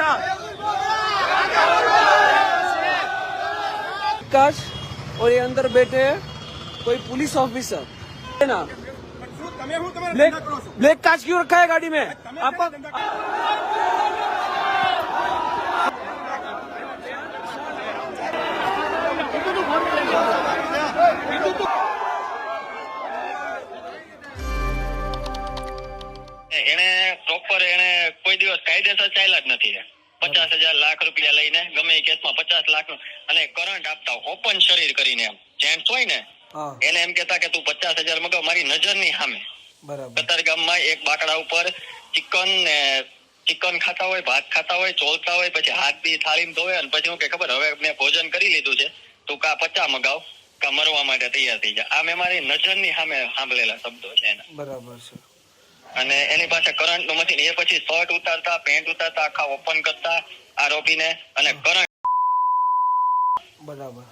ભાષા काश और ये अंदर बैठे कोई पुलिस ऑफिसर है ना ब्लैक कांच क्यों रखा है गाड़ी में आपका કોઈ દિવસ કાયદેસર ચાલ્યા જ નથી પચાસ હજાર લાખ રૂપિયા લઈને ગમે કેસમાં પચાસ લાખ અને કરંટ આપતા ઓપન શરીર કરીને એમ. જેન્ટ્સ હોય ને એને એમ કેતા કે તું પચાસ હજાર મગાવ મારી નજરની સામે. કતારગામમાં એક બાકડા ઉપર ચિકન ને ચિકન ખાતા હોય ભાત ખાતા હોય ચોલતા હોય પછી હાથ બી થાળીમાં ધોવે અને પછી હું કે ખબર હવે મેં ભોજન કરી લીધું છે. તું કા પચા મગાવ કા મરવા માટે તૈયાર થઈ જા. આ મેં મારી નજરની સામે સાંભળેલા શબ્દો છે એના. બરાબર છે. અને એની પાસે કરંટનું મશીન એ પછી શર્ટ ઉતારતા પેન્ટ ઉતારતા આખા ઓપન કરતા આરોપીને અને કરંટ બરાબર.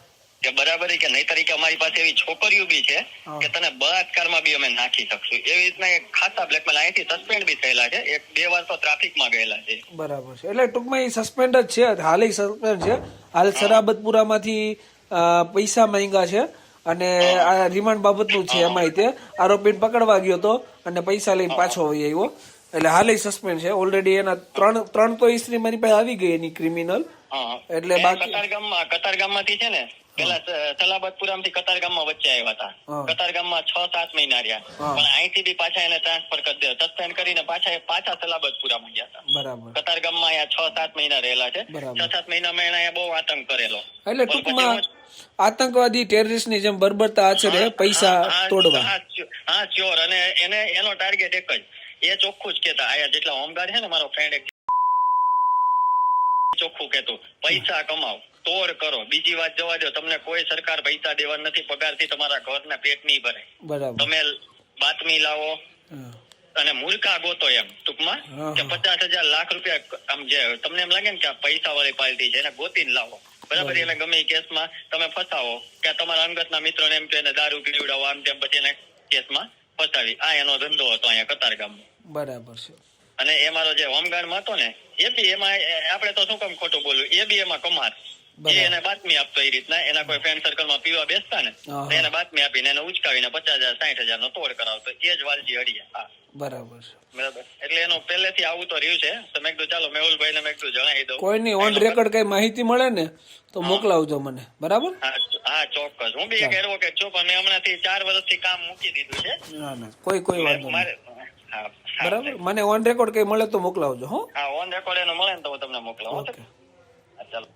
કે બરાબર કે નહીં? તરીકે અમારી પાસે એવી છોકરીઓ બી છે કે તને બળાત્કારમાં બી અમે નાખી શકશું. એવી રીતના ખાસા બ્લેકમેલ અહીંથી સસ્પેન્ડ બી થયેલા છે. એક બે વાર તો ટ્રાફિકમાં ગયેલા છે. બરાબર છે. એટલે ટૂંકમાં એ સસ્પેન્ડ જ છે. હાલ સસ્પેન્ડ છે. હાલ સરાબતપુરામાંથી માંથી પૈસા માંગ્યા છે. અને આ રિમાન્ડ બાબતનું છે એમાં તે. આરોપીને પકડવા ગયો હતો અને પૈસા લઈને પાછો વહી આવ્યો. એટલે હાલ સસ્પેન્ડ છે. ઓલરેડી એના ત્રણ ત્રણ તો હિસ્ટ્રી મારી પાસે આવી ગઈ એની ક્રિમિનલ. એટલે કતારગામમાં કતારગામમાંથી છે ને પેલા સલાબતપુરામથી કતારગામમાં વચ્ચે આવ્યા. હતા. કતારગામમાં છ સાત મહિના રહ્યા. પણ અહીંથી બી પાછા એને ટ્રાન્સફર કરી દે સસ્પેન્ડ કરીને પાછા પાછા સલાબતપુરામાં ગયા હતા. બરાબર. કતારગામમાં અહીંયા છ સાત મહિના રહેલા છે. છ સાત મહિનામાં એને અહીંયા બહુ આતંક કરેલો. એટલે ટૂંકમાં આતંકવાદી ટેરરિસ્ટની જેમ બરબરતા આચરે પૈસા તોડવા. હા, શ્યોર અને એને એનો ટાર્ગેટ એક જ. એ ચોખ્ખું જ કેતા આયા જેટલા હોમગાર્ડ છે ને મારો ફ્રેન્ડ એક ચોખ્ખું કેતું પૈસા કમાવ. તોર કરો. બીજી વાત જવા દો તમને કોઈ સરકાર પૈસા દેવા નથી. પગારથી તમારા ઘરના પેટ નહીં ભરે તમે બાતમી લાવો. અને મૂર્ખા ગોતો એમ ટૂંકમાં કે પચાસ હજાર લાખ રૂપિયા આમ જે તમને એમ લાગે ને કે પૈસા વાળી પાર્ટી છે એને ગોતીને લાવો. બરાબર? એને ગમે એ કેસમાં તમે ફસાવો. કે તમારા અંગતના મિત્રોને એમ કે એને દારૂ પીવડાવો આમ તેમ પછી એને કેસમાં ફસાવી. આ એનો ધંધો હતો અહીંયા કતારગામમાં બરાબર છે. અને એ મારો જે હોમગાર્ડમાં હતો ને એ બી એમાં આપણે તો શું કામ ખોટું બોલ્યું? એ બી એમાં કમાર. એને બાતમી આપતો એ રીતના એના કોઈ ફ્રેન્ડ સર્કલમાં પીવા બેસતા ને એને બાતમી આપીને એને ઉચકાવીને પચાસ હજાર સાઠ હજાર નો તોડ કરાવતો. એ જ વાલજી અડિયા હા. બરાબર. બરાબર. એટલે એનો પહેલેથી આવું તો રહ્યું છે. તો મેં કીધું ચાલો મેહુલભાઈ ને મેં કીધું જણાવી દઉં. કોઈ નહીં ઓન રેકોર્ડ કઈ માહિતી મળે ને તો મોકલાવજો મને. બરાબર? હા ચોક્કસ. હું બી એક એડવોકેટ છું પણ મેં હમણાંથી ચાર વર્ષથી કામ મૂકી દીધું છે. ના ના. કોઈ કોઈ વાંધો નહીં. બરાબર? મને ઓન રેકોર્ડ કઈ મળે તો મોકલાવજો હો. હા ઓન રેકોર્ડ એનો મળે ને તો હું તમને મોકલાવું ઓકે ચાલો.